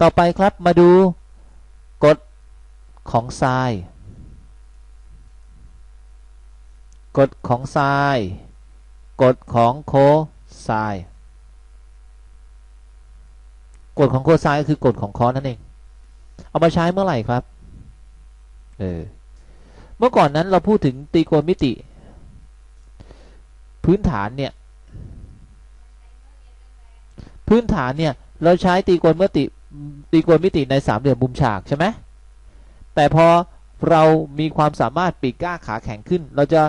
ต่อไปครับมาดูกฎของไซน์กฎของไซน์กฎของโคไซน์กฎของโคไซน์ก็คือกฎของคอนั่นเอง เอามาใช้เมื่อไหร่ครับ เออ เมื่อก่อนนั้นเราพูดถึงตรีโกณมิติ พื้นฐานเนี่ย พื้นฐานเนี่ย เราใช้ตรีโกณมิติ ตีโกณมิติในสามเหลี่ยมมุมฉากใช่ไหมแต่พอเรามีความสามารถปีกก้าขาแข็งขึ้น เราจะ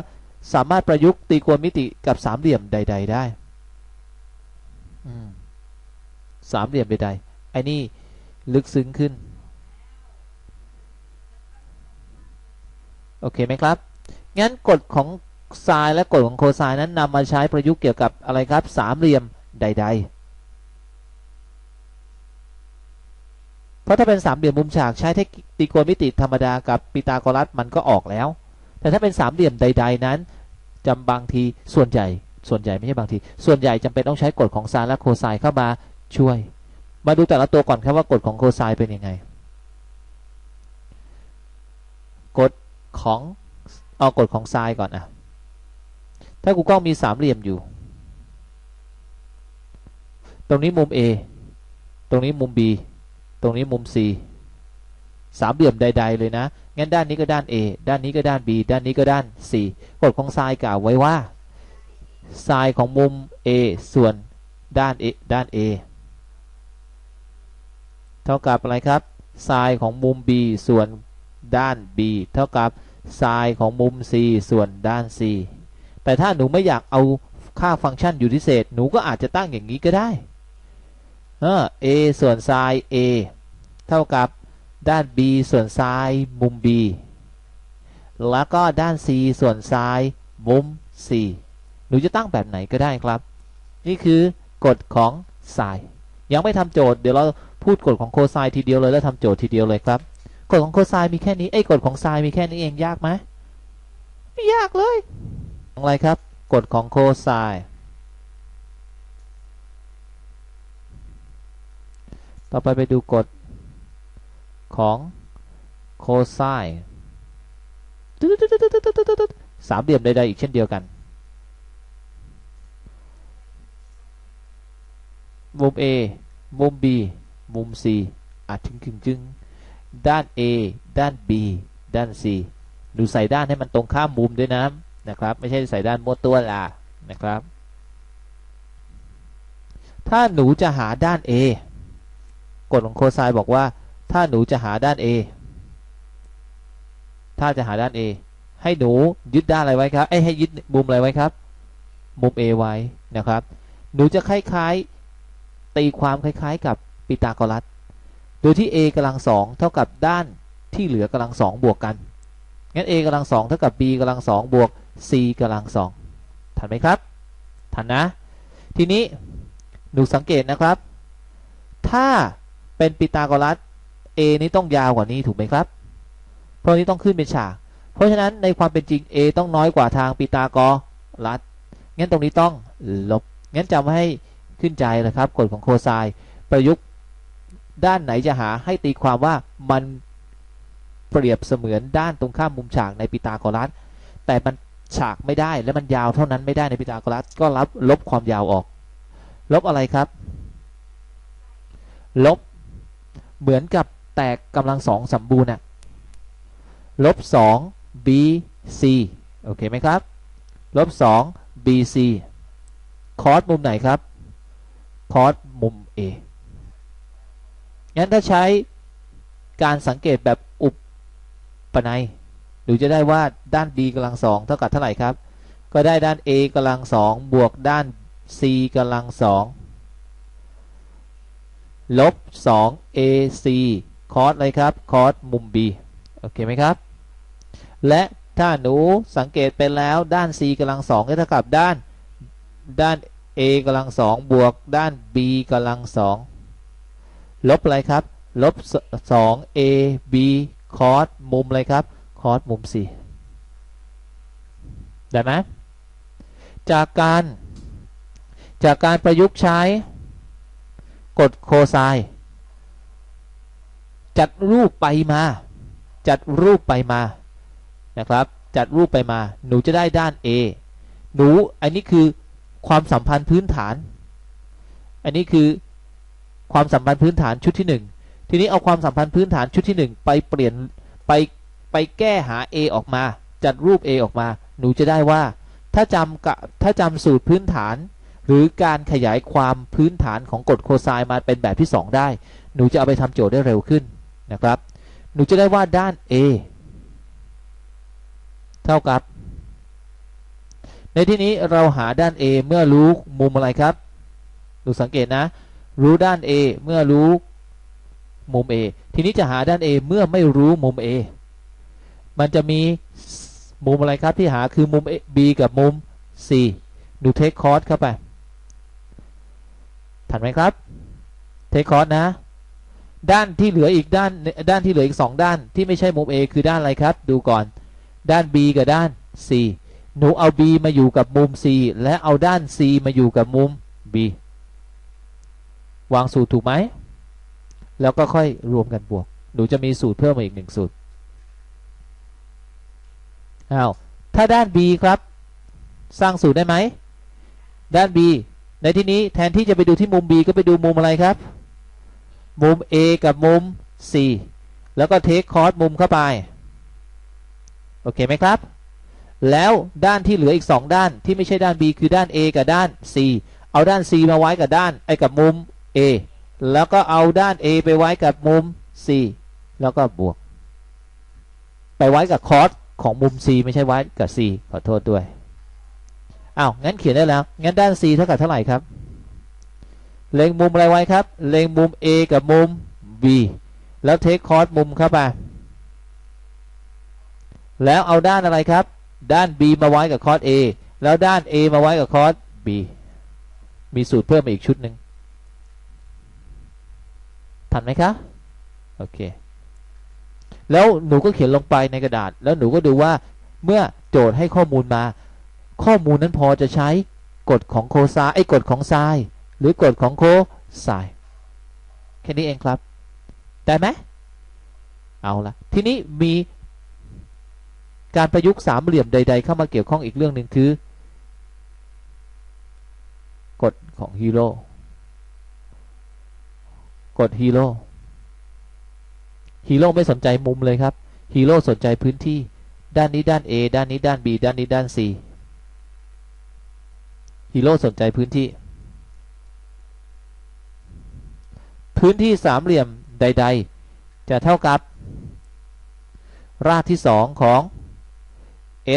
สามารถประยุกต์ตีโกณมิติกับสามเหลี่ยมใด ๆ ได้สามเหลี่ยมใดๆไอ้นี่ลึกซึ้งขึ้น โอเคไหมครับ งั้นกฎของไซน์และกฎของโคไซน์นั้นนำมาใช้ประยุกต์เกี่ยวกับอะไรครับ สามเหลี่ยมใด ๆ เพ ราะถ้าเป็นสามเหลี่ยมมุมฉากใช้เทคนิคตีโกนมิติธรรมดากับปีตาโกรัสมันก็ออกแล้ว แต่ถ้าเป็นสามเหลี่ยมใด ๆ นั้นจำบางทีส่วนใหญ่ ส่วนใหญ่ไม่ใช่บางที ส่วนใหญ่จำเป็นต้องใช้กฎของไซน์และโคไซน์เข้ามาช่วย มาดูแต่ละตัวก่อนครับว่ากฎของโคไซน์เป็นยังไงกฎของเอากฎของไซน์ก่อนอะถ้ากูกล้องมีสามเหลี่ยมอยู่ ตรงนี้มุม A ตรงนี้มุม B ตรงนี้มุม C สามเหลี่ยมใด ๆ เลยนะ งั้นด้านนี้ก็ด้าน A ด้านนี้ก็ด้าน B ด้านนี้ก็ด้าน C กฎของไซน์กล่าวไว้ว่าไซน์ของมุม A ส่วนด้าน A ด้าน A เท่ากับอะไรครับไซน์ของมุม B ส่วนด้าน B เท่ากับไซน์ของมุม C ส่วนด้าน C แต่ถ้าหนูไม่อยากเอาค่าฟังก์ชันอยู่ที่เศษ หนูก็อาจจะตั้งอย่างนี้ก็ได้ เออ a ส่วนไซน์ a เท่ากับด้าน b ส่วนไซน์มุม b แล้วก็ด้าน c ส่วนไซน์มุม c หนูจะตั้งแบบไหนก็ได้ครับ นี่คือกฎของไซน์ยังไม่ทำโจทย์เดี๋ยวเราพูดกฎของโคไซน์ทีเดียวเลยแล้วทำโจทย์ทีเดียวเลยครับกฎของโคไซน์มีแค่นี้ไอ้กฎของไซน์มีแค่นี้เองยากไหมไม่ยากเลยอะไรครับกฎของโคไซน์ ต่อไปไปดูกฎของโคไซน์สามเหลี่ยมใดๆอีกเช่นเดียวกัน มุม A มุม B มุม C อาจถึงจึงจึงด้าน A ด้าน B ด้าน C ดูใส่ด้านให้มันตรงข้ามมุมด้วยนะนะครับ ไม่ใช่ใส่ด้านมั่วตัวละนะครับ ถ้าหนูจะหาด้าน A กฎของโคไซน์บอกว่า ถ้าหนูจะหาด้าน A ถ้าจะหาด้าน A ให้หนูยึดด้านอะไรไว้ครับไอ้ให้ยึดมุมอะไรไว้ครับ มุม A ไว้นะครับ หนูจะคล้ายๆตีความคล้ายๆ กับปิตาโกรัส โดยที่ a กำลังสองเท่ากับด้านที่เหลือกำลังสองบวกกัน งั้น a กำลังสองเท่ากับ b กำลังสองบวก c กำลังสองทันไหมครับ ทันนะ ทีนี้หนูสังเกตนะครับ ถ้า เป็นปิตาโกรัส a นี้ต้องยาวกว่านี้ถูกไหมครับ เพราะนี้ต้องขึ้นเป็นฉาก เพราะฉะนั้นในความเป็นจริง a ต้องน้อยกว่าทางปิตาโกรัส งั้นตรงนี้ต้องลบ งั้นจำให้ขึ้นใจเลยครับกฎของโคไซน์ประยุกต์ด้านไหนจะหาให้ตีความว่ามันเปรียบเสมือนด้านตรงข้ามมุมฉากในปิตาโกรัส แต่มันฉากไม่ได้และมันยาวเท่านั้นไม่ได้ในปิตาโกรัส ก็รับลบความยาวออก ลบอะไรครับ ลบ เหมือนกับแตกกำลังสองสมบูรณ์อะลบสอง b c โอเคไหมครับ ลบสอง b c คอสมุมไหนครับ คอสมุม a งั้นถ้าใช้การสังเกตแบบอุปปนัยหรือจะได้ว่าด้าน b กำลังสองเท่ากับเท่าไหร่ครับ ก็ได้ด้าน a กำลังสองบวกด้าน c กำลังสอง ลบ 2 ac คอสอะไรครับ คอสมุม b โอเคไหมครับ และถ้าหนูสังเกตไปแล้วด้าน c กำลังสองเท่ากับด้านด้าน a กำลังสองบวกด้าน b กำลังสองลบอะไรครับ ลบ 2 a b คอสมุมอะไรครับ คอสมุม4ได้ไหมจากการจากการประยุกต์ใช้ กฎโคไซน์จัดรูปไปมา จัดรูปไปมานะครับ จัดรูปไปมา หนูจะได้ด้าน A หนูอันนี้คือความสัมพันธ์พื้นฐาน อันนี้คือความสัมพันธ์พื้นฐานชุดที่หนึ่งทีนี้เอาความสัมพันธ์พื้นฐานชุดที่หนึ่งไปเปลี่ยนไปไปแก้หา A ออกมา จัดรูป A ออกมา หนูจะได้ว่า ถ้าจำกะถ้าจำสูตรพื้นฐาน หรือการขยายความพื้นฐานของกฎโคไซน์มาเป็นแบบที่ 2 ได้ หนูจะเอาไปทำโจทย์ได้เร็วขึ้นนะครับ หนูจะได้ว่าด้าน A เท่ากับ ในที่นี้เราหาด้าน A เมื่อรู้มุมอะไรครับดูสังเกตนะ รู้ด้าน A เมื่อรู้มุม A ทีนี้จะหาด้าน A เมื่อไม่รู้มุม A มันจะมีมุมอะไรครับที่หาคือมุม B กับมุม C ดูเทคคอร์สเข้าไป ทันไหมครับเทคคอร์สนะ ด้านที่เหลืออีกด้านด้านที่เหลืออีกสองด้านที่ไม่ใช่มุม A คือด้านอะไรครับ ดูก่อน ด้าน B กับด้าน C หนูเอา B มาอยู่กับมุม C และเอาด้าน C มาอยู่กับมุม B วางสูตรถูกไหม แล้วก็ค่อยรวมกันบวก หนูจะมีสูตรเพิ่มมาอีกหนึ่งสูตรอ้าวถ้าด้าน B ครับ สร้างสูตรได้ไหม ด้าน B ในที่นี้แทนที่จะไปดูที่มุม B ก็ไปดูมุมอะไรครับ มุม A กับมุม C แล้วก็เทคคอร์สมุมเข้าไป โอเคไหมครับ แล้วด้านที่เหลืออีก 2 ด้านที่ไม่ใช่ด้าน B คือด้าน A กับด้าน C เอาด้าน C มาไว้กับด้านไอ้กับมุม A แล้วก็เอาด้าน A ไปไว้กับมุม C แล้วก็บวก ไปไว้กับคอร์สของมุม C ไม่ใช่ไว้กับ C ขอโทษด้วย อ้าวงั้นเขียนได้แล้ว งั้นด้าน C เท่ากับเท่าไหร่ครับ เล็งมุมอะไรไว้ครับ เล็งมุม A กับมุม B แล้วเทคคอร์สมุมเข้าไปแล้วเอาด้านอะไรครับ ด้าน B มาไว้กับคอร์ส A แล้วด้าน A มาไว้กับคอร์ส B มีสูตรเพิ่มมาอีกชุดหนึ่งทันไหมครับโอเค แล้วหนูก็เขียนลงไปในกระดาษ แล้วหนูก็ดูว่าเมื่อโจทย์ให้ข้อมูลมา ข้อมูลนั้นพอจะใช้กฎของโคไซไอ้กฎของไซหรือกฎของโคไซแค่นี้เองครับ ได้ไหมเอาละทีนี้มีการประยุกต์สามเหลี่ยมใด ๆ เข้ามาเกี่ยวข้องอีกเรื่องหนึ่งคือกฎของฮีโร่กดฮีโร่ฮีโร่ไม่สนใจมุมเลยครับฮีโร่สนใจพื้นที่ด้านนี้ด้าน A ด้านนี้ด้าน B ด้านนี้ด้าน C ฮีโร่สนใจพื้นที่ พื้นที่สามเหลี่ยมใด ๆ จะเท่ากับ รากที่สองของ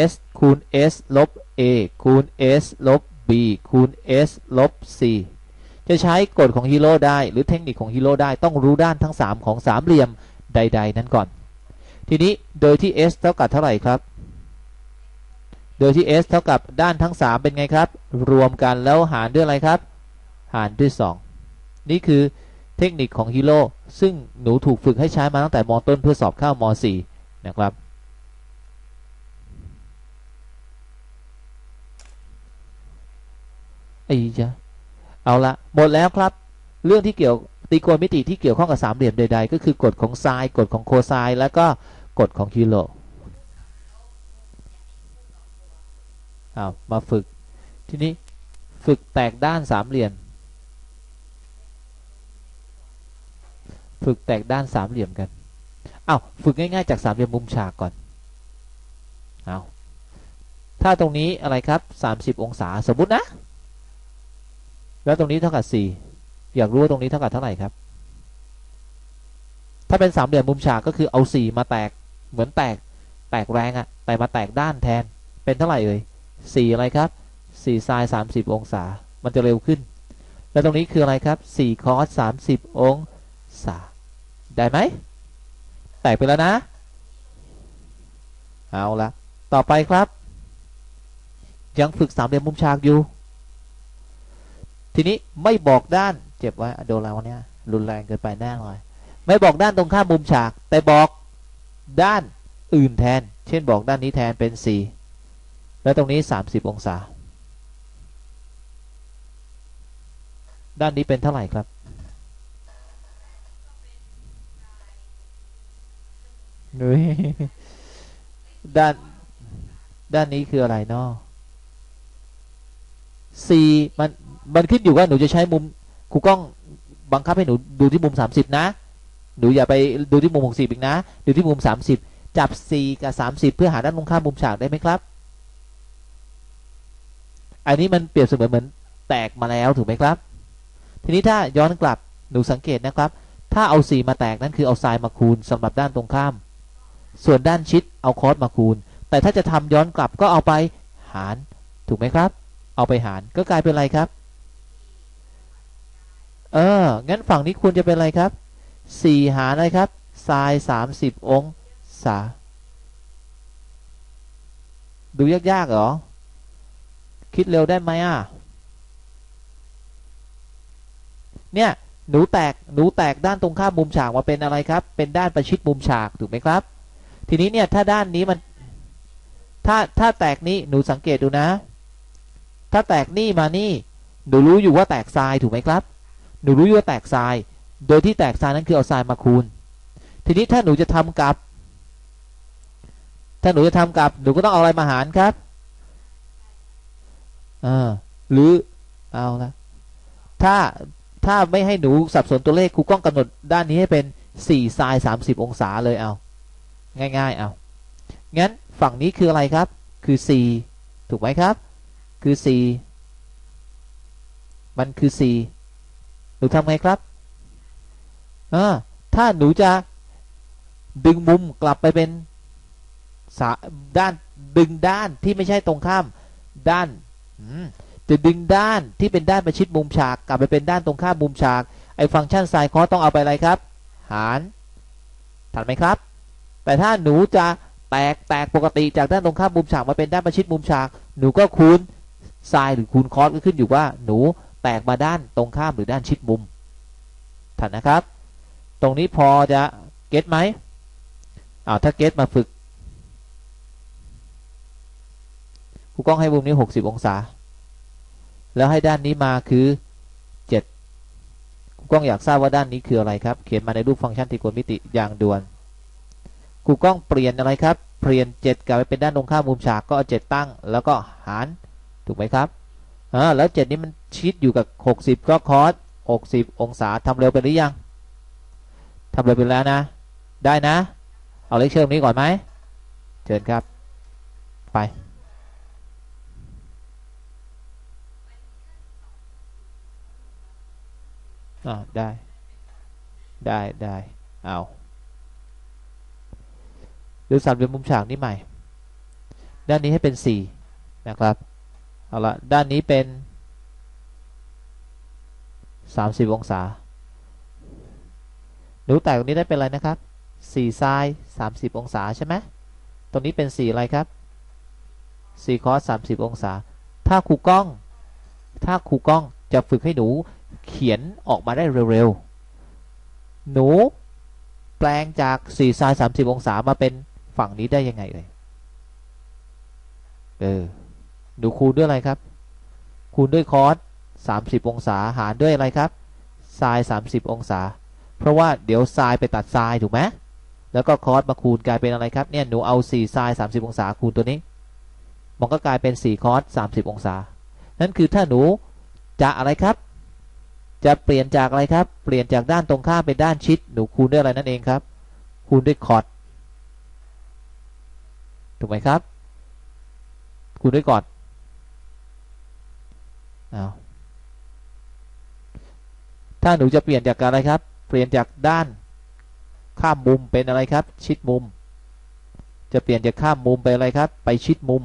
s คูณ s ลบ a คูณ s ลบ b คูณ s ลบ c จะใช้กฎของฮีโร่ได้ หรือเทคนิคของฮีโร่ได้ต้องรู้ด้านทั้ง 3 ของสามเหลี่ยมใด ๆ นั้นก่อน ทีนี้โดยที่ s เท่ากับเท่าไหร่ครับ โดยที่ s เท่ากับด้านทั้ง 3 เป็นไงครับ รวมกันแล้วหารด้วยอะไรครับ หารด้วย 2 นี่คือเทคนิคของฮีโร่ซึ่งหนูถูกฝึกให้ใช้มาตั้งแต่มต้นเพื่อสอบเข้าม4นะครับ ไอ้จ้ะเอาละหมดแล้วครับ เรื่องที่เกี่ยวตีโกณมิติที่เกี่ยวข้องกับสามเหลี่ยมใดๆ ก็คือกฎของไซน์กฎของโคไซน์แล้วก็กฎของฮิโลเอา มาฝึก ทีนี้ฝึกแตกด้านสามเหลี่ยม ฝึกแตกด้านสามเหลี่ยมกัน เอาฝึกง่ายๆจากสามเหลี่ยมมุมฉากก่อน เอาถ้าตรงนี้อะไรครับ 30 องศาสมมุตินะ แล้วตรงนี้เท่ากับสี่อยากรู้ว่าตรงนี้เท่ากับเท่าไหร่ครับ ถ้าเป็นสามเหลี่ยมมุมฉากก็คือเอาสี่มาแตกเหมือนแตกแตกแรงอะแต่มาแตกด้านแทนเป็นเท่าไหร่เอ่ย สี่อะไรครับสี่ไซน์สามสิบองศา มันจะเร็วขึ้น แล้วตรงนี้คืออะไรครับสี่คอสสามสิบองศา ได้ไหม แตกไปแล้วนะ เอาละต่อไปครับ ยังฝึกสามเหลี่ยมมุมฉากอยู่ ทีนี้ไม่บอกด้านเจ็บไว้โดนแล้วเนี่ยรุนแรงเกินไปแน่เลยไม่บอกด้านตรงข้ามมุมฉาก แต่บอกด้านอื่นแทน เช่นบอกด้านนี้แทนเป็น 4 แล้วตรงนี้ 30 องศา ด้านนี้เป็นเท่าไหร่ครับหนุยด้าน ด้านนี้คืออะไรเนาะ C มัน มันขึ้นอยู่ว่าหนูจะใช้มุมครูกล้องบังคับให้หนูดูที่มุม 30 นะ หนูอย่าไปดูที่มุม 60 อีกนะ ดูที่มุม 30 จับ C กับ 30 เพื่อหาด้านตรงข้ามมุมฉากได้ไหมครับ อันนี้มันเปรียบเสมือนเหมือนแตกมาแล้วถูกไหมครับ ทีนี้ถ้าย้อนกลับหนูสังเกตนะครับ ถ้าเอา C มาแตกนั่นคือเอาไซน์มาคูณสำหรับด้านตรงข้าม ส่วนด้านชิดเอาคอสมาคูณ แต่ถ้าจะทำย้อนกลับก็เอาไปหารถูกไหมครับ เอาไปหารก็กลายเป็นอะไรครับ เออ งั้นฝั่งนี้ควรจะเป็นอะไรครับสี่หารอะไรครับไซน์สามสิบองศา ดูยากๆเหรอ คิดเร็วได้ไหมอะ เนี่ย หนูแตก หนูแตกด้านตรงข้ามมุมฉากมาเป็นอะไรครับ เป็นด้านประชิดมุมฉากถูกไหมครับ ทีนี้เนี่ยถ้าด้านนี้มัน ถ้าถ้าแตกนี้หนูสังเกตดูนะ ถ้าแตกนี่มานี่ หนูรู้อยู่ว่าแตกทรายถูกไหมครับ หนูรู้อยู่ว่าแตกทราย โดยที่แตกทรายนั้นคือเอาทรายมาคูณ ทีนี้ถ้าหนูจะทำกับ ถ้าหนูจะทำกับ หนูก็ต้องเอาอะไรมาหารครับ อ่าหรือเอาละถ้าถ้าไม่ให้หนูสับสนตัวเลขครูก้องกำหนดด้านนี้ให้เป็น4ไซน์30องศาเลยเอา ง่าย ๆ เอา งั้นฝั่งนี้คืออะไรครับ คือ4ถูกไหมครับ คือ4มันคือ4หนูทำไงครับอ่าถ้าหนูจะดึงมุมกลับไปเป็นด้านดึงด้านที่ไม่ใช่ตรงข้ามด้าน จะดึงด้านที่เป็นด้านประชิดมุมฉาก กลับไปเป็นด้านตรงข้ามมุมฉาก ไอ้ฟังก์ชันไซน์คอสต้องเอาไปอะไรครับ หารทันไหมครับ แต่ถ้าหนูจะแตกแตกปกติจากด้านตรงข้ามมุมฉากมาเป็นด้านประชิดมุมฉาก หนูก็คูณไซน์หรือคูณคอสก็ขึ้นอยู่ว่าหนูแตกมาด้านตรงข้ามหรือด้านชิดมุมทันนะครับ ตรงนี้พอจะเก็ตไหมอ้าวถ้าเก็ตมาฝึก ครูกล้องให้มุมนี้60องศา แล้วให้ด้านนี้มาคือ7ครูกล้องอยากทราบว่าด้านนี้คืออะไรครับ เขียนมาในรูปฟังก์ชันตรีโกณมิติอย่างด่วนครูกล้องเปลี่ยนอะไรครับ เปลี่ยน7กลับไปเป็นด้านตรงข้ามมุมฉากก็เอา7ตั้ง แล้วก็หารถูกไหมครับอ่าแล้ว7นี้มันชิดอยู่กับ60ก็คอส60องศาทำเร็วไปหรือยังทำเร็วไปแล้วนะ ได้นะ เอาเลขเชื่อมนี้ก่อนไหมเชิญครับ ไป อ่าได้ ได้ได้เอาดูสามเหลี่ยมมุมฉากนี้ใหม่ ด้านนี้ให้เป็นสี่นะครับ เอาละด้านนี้เป็นสามสิบองศาหนูแตกตรงนี้ได้เป็นอะไรนะครับสี่ไซน์สามสิบองศาใช่ไหมตรงนี้เป็นสี่อะไรครับสี่คอสสามสิบองศา ถ้าครูกล้อง ถ้าครูกล้องจะฝึกให้หนู เขียนออกมาได้เร็วๆ หนูแปลงจาก4ไซน์30องศามาเป็นฝั่งนี้ได้ยังไงเลยเออ หนูคูณด้วยอะไรครับ คูณด้วยคอส30องศาหารด้วยอะไรครับไซน์30องศา เพราะว่าเดี๋ยวไซน์ไปตัดไซน์ถูกไหมแล้วก็คอสมาคูณกลายเป็นอะไรครับ เนี่ย หนูเอา4ไซน์30องศาคูณตัวนี้ มันก็กลายเป็น4คอส30องศา นั่นคือถ้าหนูจะอะไรครับ จะเปลี่ยนจากอะไรครับ เปลี่ยนจากด้านตรงข้ามเป็นด้านชิด หนูคูณด้วยอะไรนั่นเองครับ คูณด้วยคอร์ดถูกไหมครับ คูณด้วยกอดเอาถ้าหนูจะเปลี่ยนจากอะไรครับ เปลี่ยนจากด้านข้ามมุมเป็นอะไรครับ ชิดมุม จะเปลี่ยนจากข้ามมุมไปอะไรครับ ไปชิดมุม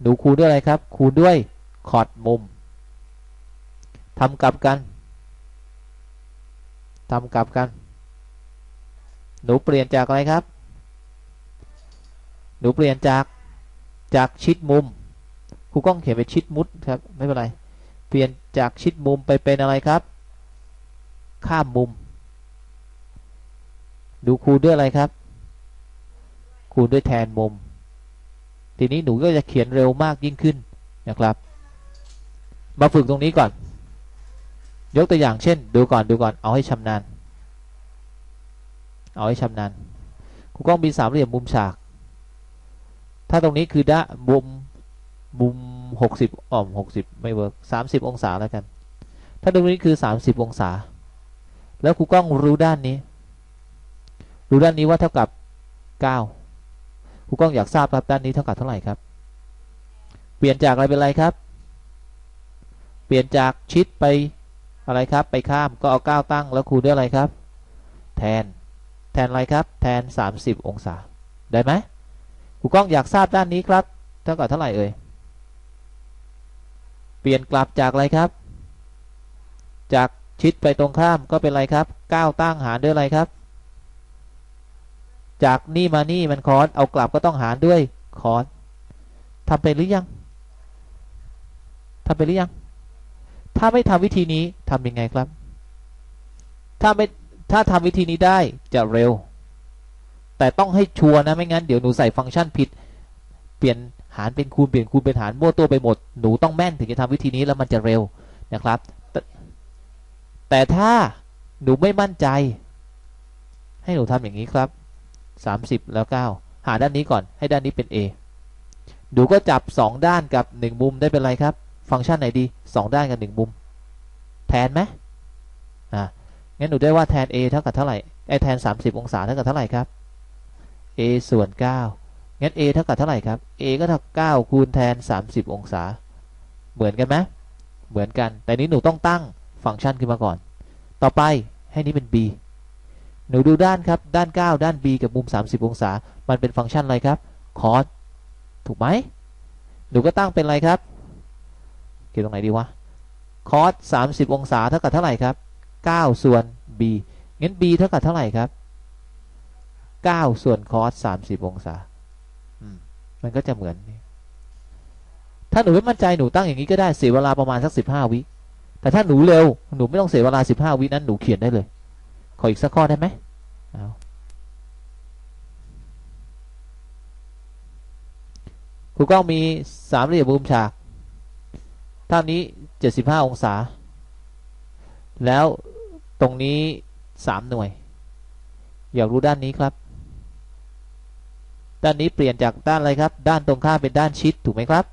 หนูคูณด้วยอะไรครับ คูณด้วยคอร์ดมุม ทำกลับกันทำกลับกัน หนูเปลี่ยนจากอะไรครับ หนูเปลี่ยนจากจากชิดมุมครูก้องเขียนไปชิดมุดครับ ไม่เป็นไร เปลี่ยนจากชิดมุมไปเป็นอะไรครับ ข้ามมุม ดูครูด้วยอะไรครับ คูณด้วยแทนมุม ทีนี้หนูก็จะเขียนเร็วมากยิ่งขึ้นนะครับ มาฝึกตรงนี้ก่อน ยกตัวอย่างเช่น ดูก่อนดูก่อนเอาให้ชำนาญ เอาให้ชำนาญครูกล้องมีสามเหลี่ยมมุมฉาก ถ้าตรงนี้คือด้านมุมมุมหกสิบอ่อมหกสิบไม่เวิร์กสามสิบองศาแล้วกัน ถ้าตรงนี้คือสามสิบองศา แล้วครูกล้องรู้ด้านนี้ รู้ด้านนี้ว่าเท่ากับเก้าครูกล้องอยากทราบครับด้านนี้เท่ากับเท่าไหร่ครับ เปลี่ยนจากอะไรเป็นอะไรครับ เปลี่ยนจากชิดไป อะไรครับ ไปข้ามก็เอาเก้าตั้งแล้วคูณด้วยอะไรครับ แทน แทนอะไรครับ แทน 30 องศา ได้ไหมครูกล้องอยากทราบด้านนี้ครับ เท่ากับเท่าไหร่เอ่ย เปลี่ยนกลับจากอะไรครับ จากชิดไปตรงข้ามก็เป็นอะไรครับ 9 ตั้งหารด้วยอะไรครับ จากนี่มานี่มันคอสเอากลับก็ต้องหารด้วยคอสทำเป็นหรือยังทำเป็นหรือยัง ถ้าไม่ทำวิธีนี้ทำยังไงครับ ถ้าไม่ถ้าทำวิธีนี้ได้จะเร็ว แต่ต้องให้ชัวร์นะไม่งั้นเดี๋ยวหนูใส่ฟังก์ชันผิด เปลี่ยนหารเป็นคูณเปลี่ยนคูณเป็นหารมั่วตัวไปหมดหนูต้องแม่นถึงจะทำวิธีนี้แล้วมันจะเร็วนะครับแต่แต่ถ้าหนูไม่มั่นใจ ให้หนูทำอย่างนี้ครับ 30 แล้ว 9 หาด้านนี้ก่อนให้ด้านนี้เป็น a หนูก็จับ 2 ด้านกับ 1 มุมได้เป็นไรครับ ฟังก์ชันไหนดี 2 ด้านกับ1มุม แทนไหมอ่างั้นหนูได้ว่าแทน a เท่ากับเท่าไหร่ไอแทน 30 องศาเท่ากับเท่าไหร่ครับ a ส่วน 9 งั้น a เท่ากับเท่าไหร่ครับ a ก็เท่ากับ9คูณแทน 30 องศา เหมือนกันไหมเหมือนกัน แต่นี้หนูต้องตั้งฟังก์ชันขึ้นมาก่อน ต่อไปให้นี้เป็น b หนูดูด้านครับ ด้าน 9 ด้าน b กับมุม 30 องศา มันเป็นฟังก์ชันอะไรครับ cos ถูกไหม หนูก็ตั้งเป็นอะไรครับ เขียนตรงไหนดีวะ cos 30องศาเท่ากับเท่าไหร่ครับ9ส่วน b งั้น b เท่ากับเท่าไหร่ครับ9ส่วน cos 30องศามันก็จะเหมือนถ้าหนูไม่มั่นใจหนูตั้งอย่างนี้ก็ได้เสียเวลาประมาณสัก15วิแต่ถ้าหนูเร็วหนูไม่ต้องเสียเวลา15วินั้นหนูเขียนได้เลย ขออีกสักข้อได้ไหมเอาครูก้องมีสามเหลี่ยมมุมฉาก ท่านี้75องศา แล้วตรงนี้3หน่วย อยากรู้ด้านนี้ครับ ด้านนี้เปลี่ยนจากด้านอะไรครับ ด้านตรงข้ามเป็นด้านชิดถูกไหมครับ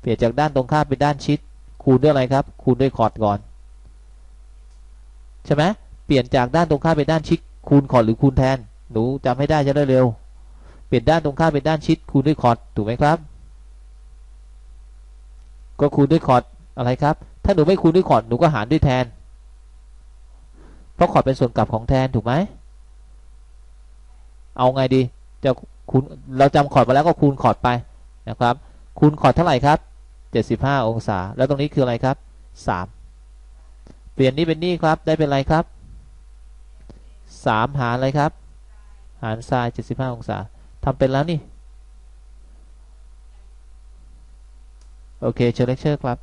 เปลี่ยนจากด้านตรงข้ามเป็นด้านชิด คูณด้วยอะไรครับ คูณด้วยคอร์ดก่อนใช่ไหมเปลี่ยนจากด้านตรงข้ามเป็นด้านชิด คูณคอร์ดหรือคูณแทน หนูจำให้ได้จะได้เร็ว เปลี่ยนด้านตรงข้ามเป็นด้านชิด คูณด้วยคอร์ดถูกไหมครับ ก็คูณด้วยคอร์ดอะไรครับ ถ้าหนูไม่คูณด้วยคอร์ดหนูก็หารด้วยแทน เพราะคอร์ดเป็นส่วนกลับของแทนถูกไหม เอาไงดี จะคูณเราจำคอร์ดมาแล้วก็คูณคอร์ดไปนะครับ คูณคอร์ดเท่าไหร่ครับ75 องศา แล้วตรงนี้คืออะไรครับ 3 เปลี่ยนนี้เป็นนี่ครับ ได้เป็นอะไรครับ 3 หารอะไรครับ หารไซน์75 องศาทำเป็นแล้วนี่ โอเคเชิญเลคเชอร์ครับ